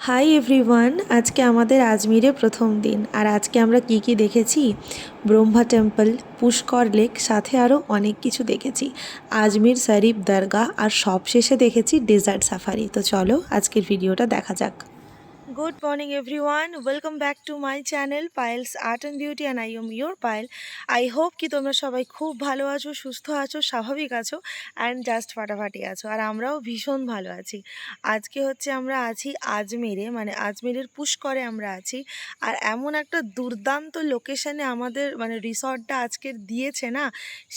Hi everyone আজকে আমাদের আজমিরে প্রথম দিন। আর আজকে আমরা কি কি দেখেছি? ব্রহ্মা টেম্পল পুষ্কর লেক সাথে আরও অনেক কিছু দেখেছি। আজমির, শরীফ দরগা আর সবশেষে দেখেছি ডেজার্ট সাফারি তো চলো আজকের ভিডিওটা দেখা যাক। Good morning everyone welcome back to my channel Payel's art and beauty and I am your Payel I hope কি তোমরা সবাই খুব ভালো আছো, সুস্থ আছো, স্বাভাবিক আছো অ্যান্ড জাস্ট ফাটাফাটি আছো, আর আমরাও ভীষণ ভালো আছি। আজকে হচ্ছে আমরা আছি আজমেরে মানে আজমেরের পুষ্করে আমরা আছি, আর এমন একটা দুর্দান্ত লোকেশানে আমাদের মানে রিসর্টটা আজকের দিয়েছে না,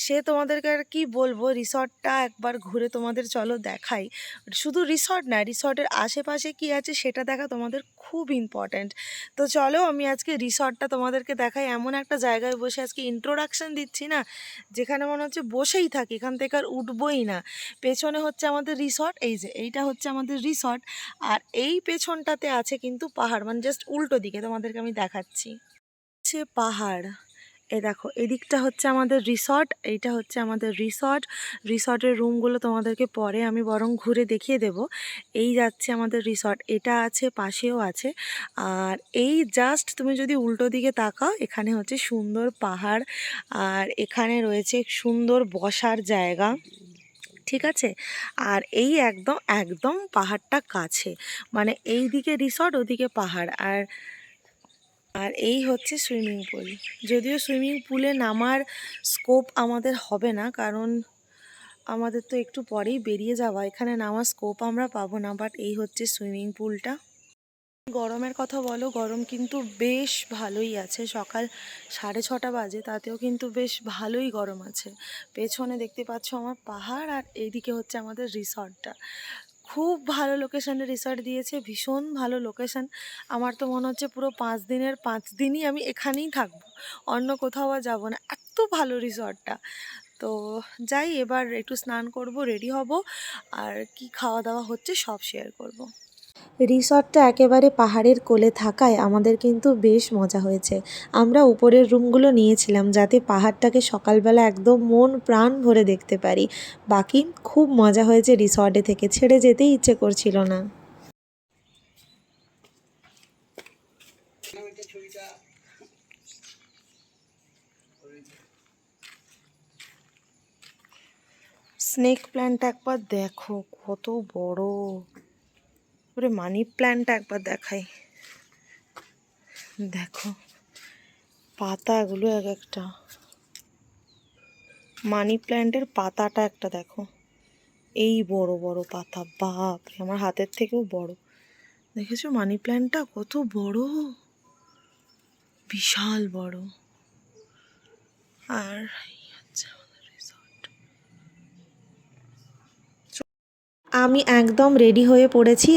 সে তোমাদেরকে আর কি বলব রিসর্টটা একবার ঘুরে তোমাদের চলো দেখাই। শুধু রিসর্ট না রিসর্টের আশেপাশে কি আছে সেটা দেখা তোমাদের খুব ইম্পর্ট্যান্ট তো চলো আমি আজকে রিসর্টটা তোমাদেরকে দেখাই। এমন একটা জায়গায় বসে আজকে ইন্ট্রোডাকশান দিচ্ছি না, যেখানে মনে হচ্ছে বসেই থাকি, এখান থেকে আর উঠবই না। পেছনে হচ্ছে আমাদের রিসর্ট, এই যে এইটা হচ্ছে আমাদের রিসর্ট, আর এই পেছনটাতে আছে কিন্তু পাহাড়। মানে জাস্ট উল্টো দিকে তোমাদেরকে আমি দেখাচ্ছি। হচ্ছে পাহাড়। এ দেখো, এদিকটা হচ্ছে আমাদের রিসর্ট, এইটা হচ্ছে আমাদের রিসর্ট। রিসর্টের রুমগুলো তোমাদেরকে পরে আমি বরং ঘুরে দেখিয়ে দেব। এই যাচ্ছে আমাদের রিসর্ট, এটা আছে, পাশেও আছে। আর এই জাস্ট তুমি যদি উল্টো দিকে তাকাও, এখানে হচ্ছে সুন্দর পাহাড়, আর এখানে রয়েছে সুন্দর বসার জায়গা, ঠিক আছে? আর এই একদম একদম পাহাড়টা কাছে মানে এই দিকে রিসর্ট, ওদিকে পাহাড়। আর আর এই হচ্ছে সুইমিং পুল যদিও সুইমিং পুলে নামার স্কোপ আমাদের হবে না, কারণ আমাদের তো একটু পরেই বেরিয়ে যাওয়া। এখানে নামার স্কোপ আমরা পাবো না বাট এই হচ্ছে সুইমিং পুলটা গরমের কথা বলো, গরম কিন্তু বেশ ভালোই আছে। সকাল সাড়ে ছটা বাজে, তাতেও কিন্তু বেশ ভালোই গরম আছে। পেছনে দেখতে পাচ্ছ আমার পাহাড়, আর এইদিকে হচ্ছে আমাদের রিসর্টটা খুব ভালো লোকেশানে রিসর্ট দিয়েছে, ভীষণ ভালো লোকেশান আমার তো মনে হচ্ছে পুরো পাঁচ দিনের, পাঁচ দিনই আমি এখানেই থাকব। অন্য কোথাও যাব না। এত ভালো রিসর্টটা তো যাই, এবার একটু স্নান করব রেডি হব। আর কি খাওয়া দাওয়া হচ্ছে সব শেয়ার করব। রিসর্টটা একেবারে পাহাড়ের কোলে থাকায় আমাদের কিন্তু বেশ মজা হয়েছে। আমরা উপরের রুমগুলো নিয়েছিলাম যাতে পাহাড়টাকে সকালবেলা একদম মন প্রাণ ভরে দেখতে পারি। বাকি খুব মজা হয়েছে রিসর্টে থেকে, ছেড়ে যেতেই ইচ্ছে করছিল না। স্নেক প্ল্যান্টটা একবার দেখো, কত বড়। ওরে মানি প্ল্যান্টটা একবার দেখাই। দেখো, পাতাগুলো এক একটা। মানি প্ল্যান্টের পাতাটা একটা দেখো। এই বড় বড় পাতা বাপ আমার হাতের থেকেও বড়। দেখেছ মানি প্ল্যান্টটা কত বড়? বিশাল বড়। আর এই হচ্ছে আমাদের resort। আমি একদম রেডি হয়ে পড়েছি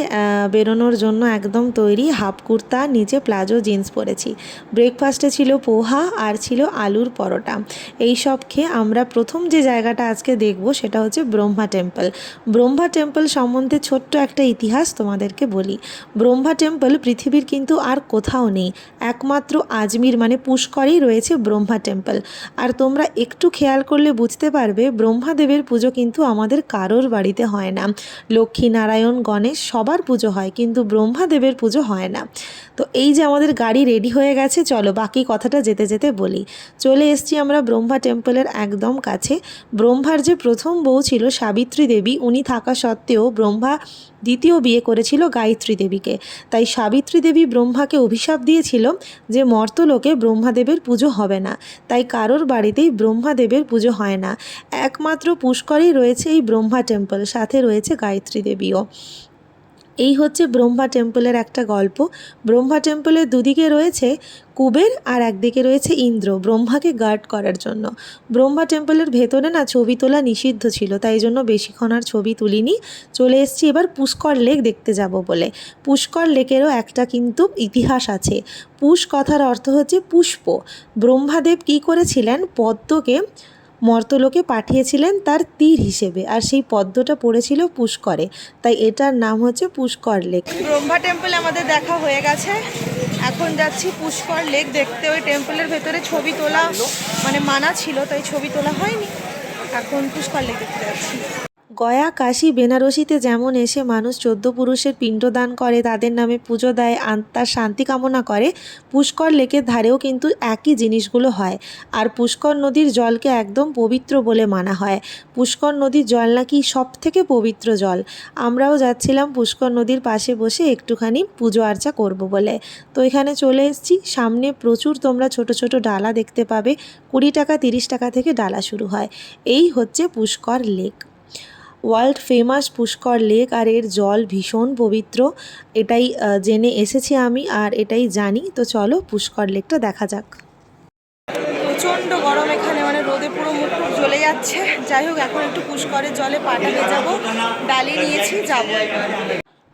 বেরোনোর জন্য একদম তৈরি, হাফ কুর্তা, নিচে প্লাজো জিন্স পরেছি। ব্রেকফাস্টে ছিল পোহা আর ছিল আলুর পরোটা। এই সব খেয়ে আমরা প্রথম যে জায়গাটা আজকে দেখব সেটা হচ্ছে ব্রহ্মা টেম্পল ব্রহ্মা টেম্পল সম্বন্ধে ছোট্ট একটা ইতিহাস তোমাদেরকে বলি। ব্রহ্মা টেম্পল পৃথিবীর কিন্তু আর কোথাও নেই। একমাত্র আজমির মানে পুষ্করেই রয়েছে ব্রহ্মা টেম্পল আর তোমরা একটু খেয়াল করলে বুঝতে পারবে, ব্রহ্মাদেবের পুজো কিন্তু আমাদের কারোর বাড়িতে হয় না। লক্ষ্মী নারায়ণ গণেশ, সবার পুজো হয়, কিন্তু ব্রহ্মাদেবের পুজো হয় না। তো এই যে আমাদের গাড়ি রেডি হয়ে গেছে, চলো বাকি কথাটা যেতে যেতে বলি। চলে এসছি আমরা ব্রহ্মা টেম্পলের একদম কাছে। ব্রহ্মার যে প্রথম বউ ছিল সাবিত্রী দেবী, উনি থাকা সত্ত্বেও ব্রহ্মা দ্বিতীয় বিয়ে করেছিল গায়ত্রী দেবীকে। তাই সাবিত্রী দেবী ব্রহ্মাকে অভিশাপ দিয়েছিল যে মর্তলোকে ব্রহ্মাদেবের পুজো হবে না। তাই কারোর বাড়িতেই ব্রহ্মাদেবের পুজো হয় না। একমাত্র পুষ্করেই রয়েছে এই ব্রহ্মা টেম্পল, সাথে রয়েছে গায়ত্রী দেবীও। এই হচ্ছে ব্রহ্মা টেম্পলের একটা গল্প। ব্রহ্মা টেম্পলের দুদিকে রয়েছে কুবের আর একদিকে রয়েছে ইন্দ্র, ব্রহ্মাকে গার্ড করার জন্য। ব্রহ্মা টেম্পলের ভেতরে না ছবি তোলা নিষিদ্ধ ছিল, তাই জন্য বেশিক্ষণ আর ছবি তুলিনি। চলে এসেছি এবার পুষ্কর লেক দেখতে যাব বলে। পুষ্কর লেকেরও একটা কিন্তু ইতিহাস আছে। পুষ কথার অর্থ হচ্ছে পুষ্প। ব্রহ্মাদেব কী করেছিলেন? পদ্মকে মর্তলোকে পাঠিয়েছিলেন তার তীর হিসেবে আর সেই পদ্মটা পড়েছিল পুষ্করে। তাই এটার নাম হচ্ছে পুষ্কর লেক। ব্রহ্মা টেম্পল আমাদের দেখা হয়ে গেছে। এখন যাচ্ছি পুষ্কর লেক দেখতে। ওই টেম্পলের ভেতরে ছবি তোলা মানে মানা ছিল, তাই ছবি তোলা হয়নি। এখন পুষ্কর লেক দেখতে যাচ্ছি। গয়া, কাশী, বেনারসিতে যেমন এসে মানুষ চোদ্দ পুরুষের পিণ্ডদান করে, তাদের নামে পুজো দেয় আত্মার শান্তি কামনা করে, পুষ্কর লেকের ধারেও কিন্তু একই জিনিসগুলো হয়। আর পুষ্কর নদীর জলকে একদম পবিত্র বলে মানা হয়। পুষ্কর নদীর জল নাকি সব থেকে পবিত্র জল। আমরাও যাচ্ছিলাম পুষ্কর নদীর পাশে বসে একটুখানি পুজো আর্চা করব বলে। তো এখানে চলে এসেছি। সামনে প্রচুর তোমরা ছোট ছোট ডালা দেখতে পাবে। কুড়ি টাকা, তিরিশ টাকা থেকে ডালা শুরু হয়। এই হচ্ছে Pushkar lake. World famous Pushkar lake আর এর জল ভীষণ পবিত্র। এটাই জেনে এসেছি আমি আর এটাই জানি। তো চলো পুষ্কর লেকটা দেখা যাক। প্রচণ্ড গরম এখানে মানে রোদে পুরো মুখ জ্বলে যাচ্ছে। যাই হোক, এখন একটু পুষ্করের জলে পাটা ভেজাবো ডালি নিয়েছি, যাব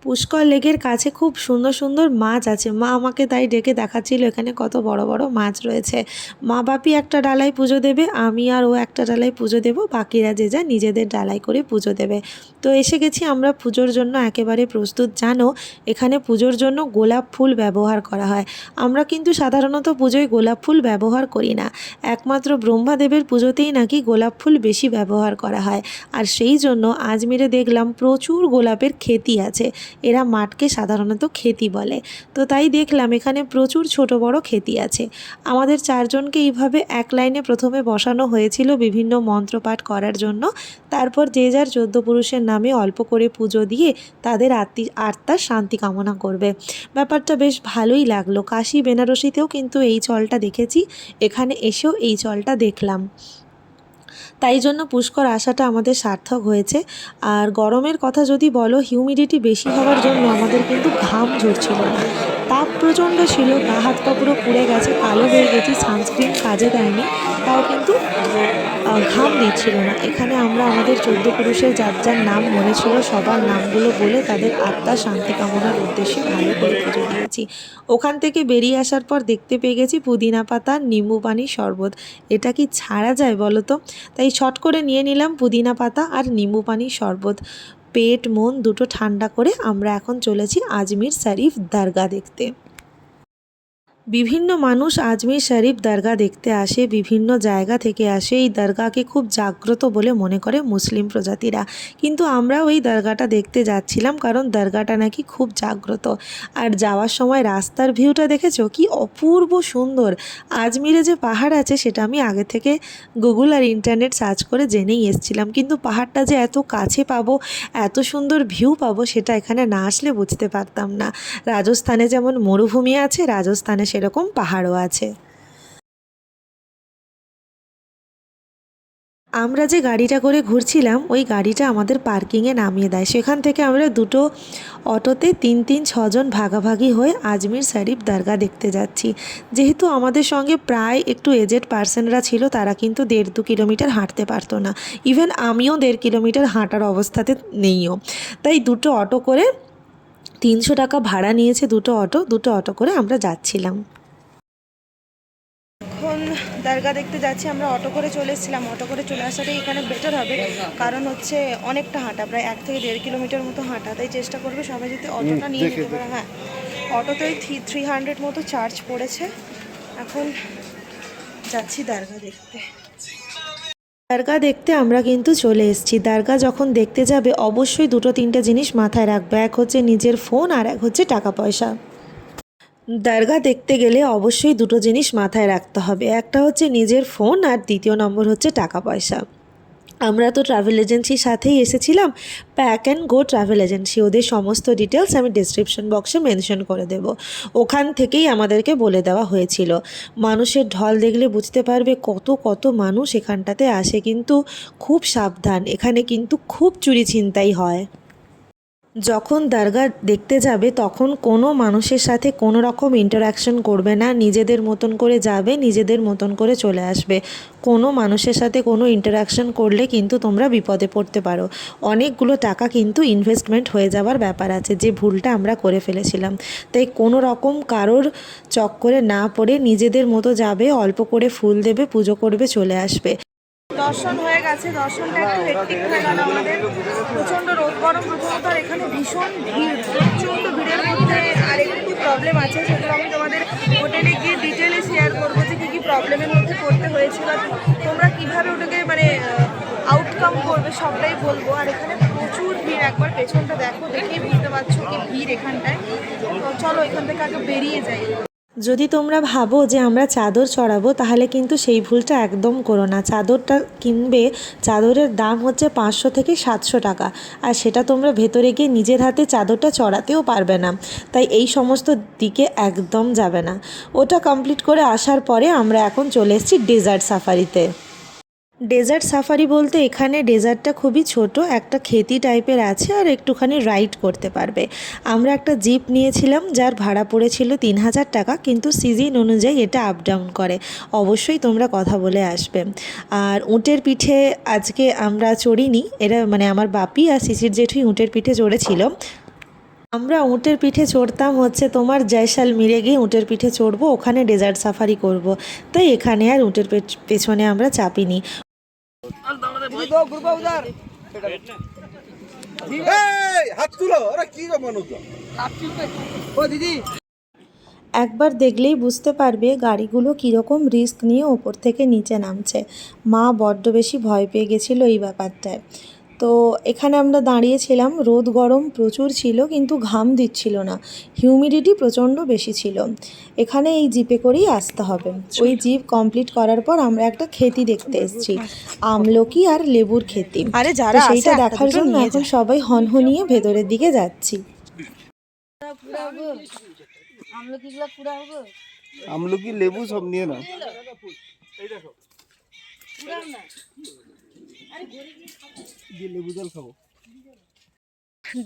পুষ্কর লেকের কাছে খুব সুন্দর সুন্দর মাছ আছে। মা আমাকে তাই ডেকে দেখাচ্ছিল, এখানে কত বড় বড় মাছ রয়েছে। মা বাপি একটা ডালায় পুজো দেবে, আমি আর ও একটা ডালায় পুজো দেব, বাকিরা যে যা নিজেদের ডালায় করে পুজো দেবে। তো এসে গেছি আমরা পুজোর জন্য একেবারে প্রস্তুত। জানো, এখানে পুজোর জন্য গোলাপ ফুল ব্যবহার করা হয়। আমরা কিন্তু সাধারণত পুজোয় গোলাপ ফুল ব্যবহার করি না। একমাত্র ব্রহ্মাদেবের পুজোতেই নাকি গোলাপ ফুল বেশি ব্যবহার করা হয়। আর সেই জন্য আজমিরে দেখলাম প্রচুর গোলাপের খেতি আছে। এরা মাঠকে সাধারণত খেতি বলে। তো তাই দেখলাম এখানে প্রচুর ছোট বড় খেতি আছে। আমাদের চারজনকে এইভাবে এক লাইনে প্রথমে বসানো হয়েছিল বিভিন্ন মন্ত্রপাঠ করার জন্য। তারপর যে যার চোদ্দ পুরুষের নামে অল্প করে পুজো দিয়ে তাদের আত্মি আত্মার শান্তি কামনা করবে। ব্যাপারটা বেশ ভালোই লাগল। কাশি, বেনারসিতেও কিন্তু এই চলটা দেখেছি। এখানে এসেও এই চলটা দেখলাম। তাই জন্য পুষ্কর আসাটা আমাদের সার্থক হয়েছে। আর গরমের কথা যদি বলো হিউমিডিটি বেশি হওয়ার জন্য আমাদের কিন্তু ঘাম ঝরছিল না। তাপ প্রচণ্ড ছিল, গা হাত পা পুরো পুড়ে গেছে, কালো হয়ে গেছে সানস্ক্রিন কাজে দেয়নি, তাও কিন্তু ঘাম দিচ্ছিল না। এখানে আমরা আমাদের চোদ্দ পুরুষের যার যার নাম মনে ছিল, সবার নামগুলো বলে তাদের আত্মার শান্তি কামনার উদ্দেশ্যে ভালো করে পুজো দিয়েছি। ওখান থেকে বেরিয়ে আসার পর দেখতে পেয়ে গেছি পুদিনা পাতা, নিম্বু পানি, শরবত। এটা কি ছাড়া যায় বলো তো? তাই ছট করে নিয়ে নিলাম পুদিনা পাতা আর নিম্বু পানি, শরবত। পেট, মন দুটো ঠান্ডা করে আমরা এখন চলেছি আজমির শরীফ দরগা দেখতে। বিভিন্ন মানুষ আজমির শরীফ দরগা দেখতে আসে, বিভিন্ন জায়গা থেকে আসে। এই দরগাকে খুব জাগ্রত বলে মনে করে মুসলিম প্রজাতিরা। কিন্তু আমরাও এই দরগাটা দেখতে যাচ্ছিলাম কারণ দরগাটা নাকি খুব জাগ্রত। আর যাওয়ার সময় রাস্তার ভিউটা দেখেছ? কি অপূর্ব সুন্দর! আজমিরে যে পাহাড় আছে সেটা আমি আগে থেকে গুগল আর ইন্টারনেট সার্চ করে জেনেই এসেছিলাম। কিন্তু পাহাড়টা যে এত কাছে পাবো, এত সুন্দর ভিউ পাবো, সেটা এখানে না আসলে বুঝতে পারতাম না। রাজস্থানে যেমন মরুভূমি আছে, রাজস্থানে সেরকম পাহাড়ও আছে। আমরা যে গাড়িটা করে ঘুরছিলাম, ওই গাড়িটা আমাদের পার্কিংয়ে নামিয়ে দেয়। সেখান থেকে আমরা দুটো অটোতে তিন তিন, ছজন ভাগাভাগি হয়ে আজমির শরীফ দরগা দেখতে যাচ্ছি। যেহেতু আমাদের সঙ্গে প্রায় একটু এজেড পার্সনরা ছিল, তারা কিন্তু দেড়, দু কিলোমিটার হাঁটতে পারতো না। ইভেন আমিও দেড় কিলোমিটার হাঁটার অবস্থাতে নেইও। তাই দুটো অটো করে তিনশো টাকা ভাড়া নিয়েছে দুটো অটো দুটো অটো করে আমরা যাচ্ছিলাম। এখন দরগা দেখতে যাচ্ছি আমরা অটো করে চলে এসেছিলাম। অটো করে চলে আসাটাই এখানে বেটার হবে কারণ হচ্ছে অনেকটা হাঁটা প্রায় এক থেকে দেড় কিলোমিটার মতো হাঁটা। তাই চেষ্টা করবে সবাই যদি অটোটা নিয়ে নিতে পারে। হ্যাঁ অটোতেই থ্রি থ্রি হান্ড্রেড মতো চার্জ পড়েছে। এখন যাচ্ছি দরগা দেখতে। দরগা দেখতে আমরা কিন্তু চলে এসেছি। দারগা যখন দেখতে যাবে, অবশ্যই দুটো, তিনটে জিনিস মাথায় রাখবে। এক হচ্ছে নিজের ফোন আর এক হচ্ছে টাকা পয়সা। দারগা দেখতে গেলে অবশ্যই দুটো জিনিস মাথায় রাখতে হবে। একটা হচ্ছে নিজের ফোন আর দ্বিতীয় নম্বর হচ্ছে টাকা পয়সা। আমরা তো ট্রাভেল এজেন্সির সাথেই এসেছিলাম। Pack and go travel agency ওদের সমস্ত ডিটেলস আমি ডিসক্রিপশন বক্সে মেনশন করে দেব। ওখান থেকেই আমাদেরকে বলে দেওয়া হয়েছিল। মানুষের ঢল দেখলে বুঝতে পারবে কত কত মানুষ এখানটাতে আসে, কিন্তু খুব সাবধান। এখানে কিন্তু খুব চুরি ছিনতাই হয়। যখন দরগা দেখতে যাবে, তখন কোনো মানুষের সাথে কোনো রকম ইন্টারাকশন করবে না। নিজেদের মতন করে যাবে, নিজেদের মতন করে চলে আসবে। কোনো মানুষের সাথে কোনো ইন্টারাকশন করলে কিন্তু তোমরা বিপদে পড়তে পারো। অনেকগুলো টাকা কিন্তু ইনভেস্টমেন্ট হয়ে যাওয়ার ব্যাপার আছে, যে ভুলটা আমরা করে ফেলেছিলাম। তাই কোনো রকম কারোর চক্করে না পড়ে নিজেদের মতো যাবে, অল্প করে ফুল দেবে, পুজো করবে, চলে আসবে। দর্শন হয়ে গেছে। দর্শনটা একটু হেক্টিক হয়ে গেল আমাদের। প্রচণ্ড রোদ, গরম, প্রথমত আর এখানে ভীষণ ভিড়, প্রচণ্ড ভিড়ের মধ্যে আর একটু প্রবলেম আছে সেগুলো আমি তোমাদের হোটেলে গিয়ে ডিটেলে শেয়ার করব যে কী কী প্রবলেমের মধ্যে পড়তে হয়েছিল তোমরা কীভাবে ওটাকে মানে আউটকাম করবে সবটাই বলব। আর এখানে প্রচুর ভিড়, একবার পেছনটা দেখো, দেখেই বুঝতে পারছ কি ভিড় এখানটায়। তো চলো এখান থেকে আগে বেরিয়ে যাই। যদি তোমরা ভাবো যে আমরা চাদর চড়াবো, তাহলে কিন্তু সেই ভুলটা একদম করো না। চাদরটা কিনবে, চাদরের দাম হচ্ছে পাঁচশো থেকে সাতশো টাকা। আর সেটা তোমরা ভেতরে গিয়ে নিজের হাতে চাদরটা চড়াতেও পারবে না। তাই এই সমস্ত দিকে একদম যাবে না। ওটা কমপ্লিট করে আসার পরে আমরা এখন চলে এসেছি ডেজার্ট সাফারিতে ডেজার্ট সাফারি বলতে এখানে ডেজার্টটা খুবই ছোট, একটা খেতি টাইপের আছে আর একটুখানি রাইড করতে পারবে। আমরা একটা জিপ নিয়েছিলাম যার ভাড়া পড়েছিল তিন হাজার টাকা, কিন্তু সিজন অনুযায়ী এটা আপ ডাউন করে। অবশ্যই তোমরা কথা বলে আসবে। আর উটের পিঠে আজকে আমরা চড়িনি, এরা মানে আমার বাপি আর শিশির জেঠুই উঁটের পিঠে চড়েছিল। আমরা উটের পিঠে চড়তাম হচ্ছে তোমার জয়সালমিরে গিয়ে উঁটের পিঠে চড়বো, ওখানে ডেজার্ট সাফারি করব। তাই এখানে আর উটের পেছ- পেছনে আমরা চাপিনি। একবার দেখলেই বুঝতে পারবে গাড়িগুলো কীরকম রিস্ক নিয়ে ওপর থেকে নিচে নামছে। মা বড্ড বেশি ভয় পেয়ে গেছিল এই ব্যাপারটায়। তো এখানে আমরা দাঁড়িয়েছিলাম রোদ গরম প্রচুর ছিল কিন্তু ঘাম দিচ্ছিল না হিউমিডিটি প্রচণ্ড বেশি ছিল। এখানে এই জিপে করেই আসতে হবে। ওই জিপ কমপ্লিট করার পর আমরা একটা খেতি দেখতে এসেছি আমলকি আর লেবুর খেতি। আরে যারা সেইটা দেখার জন্য এখন সবাই হনহনিয়ে ভেতরের দিকে যাচ্ছি। আমলকি লেবু সব নিয়ে নাও। দিয়ে লেবু জল খাব।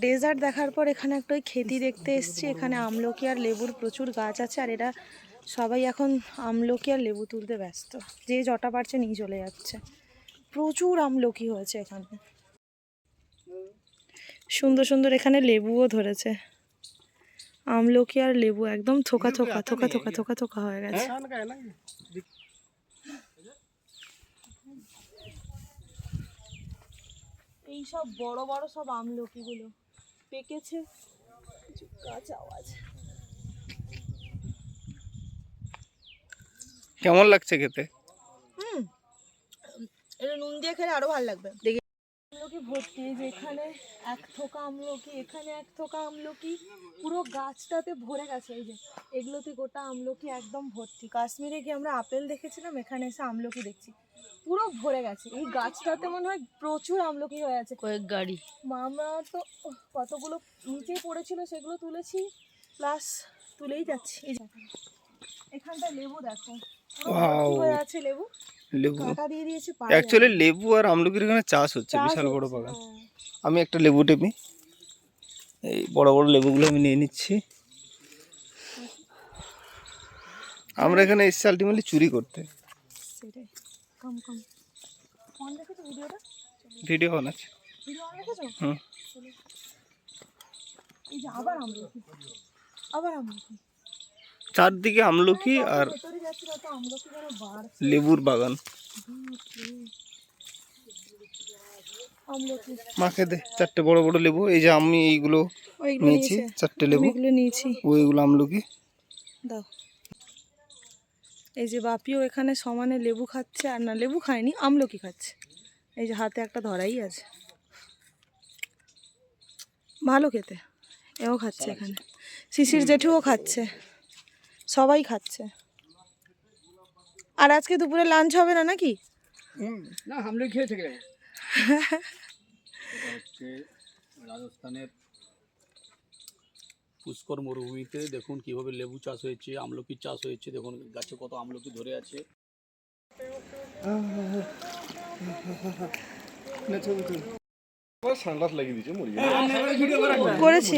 ডেজার্ট দেখার পর এখানে একটা ওই খেতি দেখতে এসেছি এখানে আমলকি আর লেবুর প্রচুর গাছ আছে আর এরা সবাই এখন আমলকি আর লেবু তুলতে ব্যস্ত। যে জটা পারছে নিয়ে চলে যাচ্ছে। প্রচুর আমলকি হয়েছে এখানে। সুন্দর সুন্দর এখানে লেবুও ধরেছে। আমলকি আর লেবু একদম থোকা থোকা থোকা থোকা থোকা থোকা হয়ে গেছে। এই সব বড় বড় সব আমলকিগুলো। পেকেছে। কিছু গাছ আওয়াজ। কেমন লাগছে খেতে? হুম। এটা নুন দিয়ে খেলে আরও ভালো লাগবে। দেখি। আমলকি ভর্তি এই যে এখানে এক থোকা আমলকি এখানে এক থোকা আমলকি পুরো গাছটাতে ভরে গেছে এই যে এগুলোতে গোটা আমলকি একদম ভর্তি। কাশ্মীরে গিয়ে আমরা আপেল দেখেছিলাম এখানে এসে আমলকি দেখছি। পুরো ভরে গেছে এই গাছটাতে মনে হয় প্রচুর আমলকি হয়ে আছে। কয়েক গাড়ি। মামা তো কতগুলো নিচে পড়েছিল সেগুলো তুলেছি প্লাস তুলেই যাচ্ছি। এখানটা লেবু দেখো হয়ে আছে লেবু। লেবু। অ্যাকচুয়ালি লেবু আর আমলকির এখানে চাষ হচ্ছে বিশাল বড় বাগান। হ্যাঁ। আমি একটা লেবু টেপি। এই বড় বড় লেবুগুলো আমি নিয়ে নিচ্ছি। আমরা এখানে এসছি আলটিমেটলি চুরি করতে। ভিডিও অন আছে হুম। আবার আমলকি। আবার আমলকি। চারদিকে আমলকি আর যেন বাড়ছে। লেবুর বাগান। আমলকি। মাকে দে চারটে বড় বড় লেবু এই যে আমি এইগুলো নিয়েছি। চারটে লেবু। নিয়েছি। ওইগুলো আমলকি। দাও। এই যে বাপিও এখানে সমানে লেবু খাচ্ছে আর না লেবু খায়নি আমলকি খাচ্ছে। এই যে হাতে একটা ধরাই আছে। ভালো খেতে। এও খাচ্ছে এখানে। শিশির জেঠুও খাচ্ছে। সবাই খাচ্ছে। আর আজকে দুপুরে লাঞ্চ হবে না নাকি? না হামলে খেয়ে থেকে রাজস্থানের পুষ্কর মরুভূমিতে দেখুন কীভাবে লেবু চাষ হয়েছে আমলকি চাষ হয়েছে দেখুন গাছে কত আমলকি ধরে আছে। করেছি।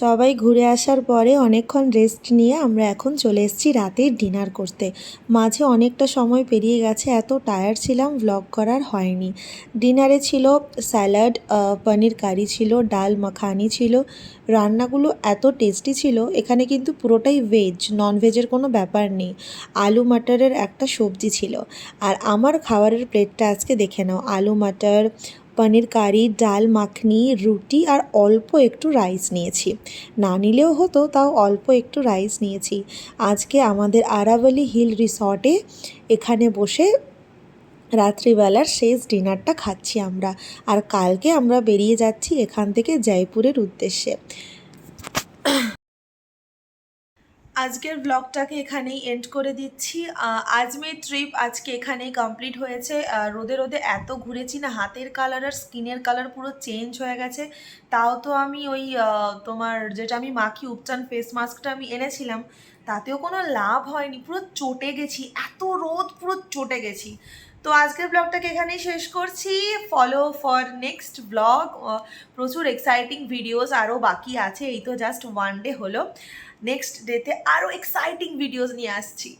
সবাই ঘুরে আসার পরে অনেকক্ষণ রেস্ট নিয়ে আমরা এখন চলে এসেছি রাতের ডিনার করতে। মাঝে অনেকটা সময় পেরিয়ে গেছে, এত টায়ার ছিলাম ভ্লগ করার হয়নি। ডিনারে ছিল স্যালাড পনির কারি ছিল, ডাল মাখানি ছিল। রান্নাগুলো এত টেস্টি ছিল, এখানে কিন্তু পুরোটাই ভেজ নন ভেজের কোনো ব্যাপার নেই। আলু মাটারের একটা সবজি ছিল। আর আমার খাবারের প্লেটটা আজকে দেখে নাও। আলু মাটার পনির কারি, ডাল, মাখনি, রুটি আর অল্প একটু রাইস নিয়েছি। না নিলেও হতো, তাও অল্প একটু রাইস নিয়েছি। আজকে আমাদের আরাবলি হিল রিসর্টে এখানে বসে রাত্রিবেলার শেষ ডিনারটা খাচ্ছি আমরা। আর কালকে আমরা বেরিয়ে যাচ্ছি এখান থেকে জয়পুরের উদ্দেশ্যে। আজকের ব্লগটাকে এখানেই এন্ড করে দিচ্ছি। আজমের ট্রিপ আজকে এখানেই কমপ্লিট হয়েছে। রোদে রোদে এত ঘুরেছি না, হাতের কালার আর স্কিনের কালার পুরো চেঞ্জ হয়ে গেছে। তাও তো আমি ওই তোমার যেটা আমি মাখি, উপচান ফেস মাস্কটা আমি এনেছিলাম, তাতেও কোনো লাভ হয়নি। পুরো চটে গেছি, এত রোদ, পুরো চটে গেছি। তো আজকের ব্লগটাকে এখানেই শেষ করছি। ফলো ফর নেক্সট ব্লগ প্রচুর এক্সাইটিং ভিডিওস আরও বাকি আছে, এই তো জাস্ট ওয়ান ডে হলো। নেক্সট ডেতে আরও এক্সাইটিং ভিডিওস নিয়ে আসছি।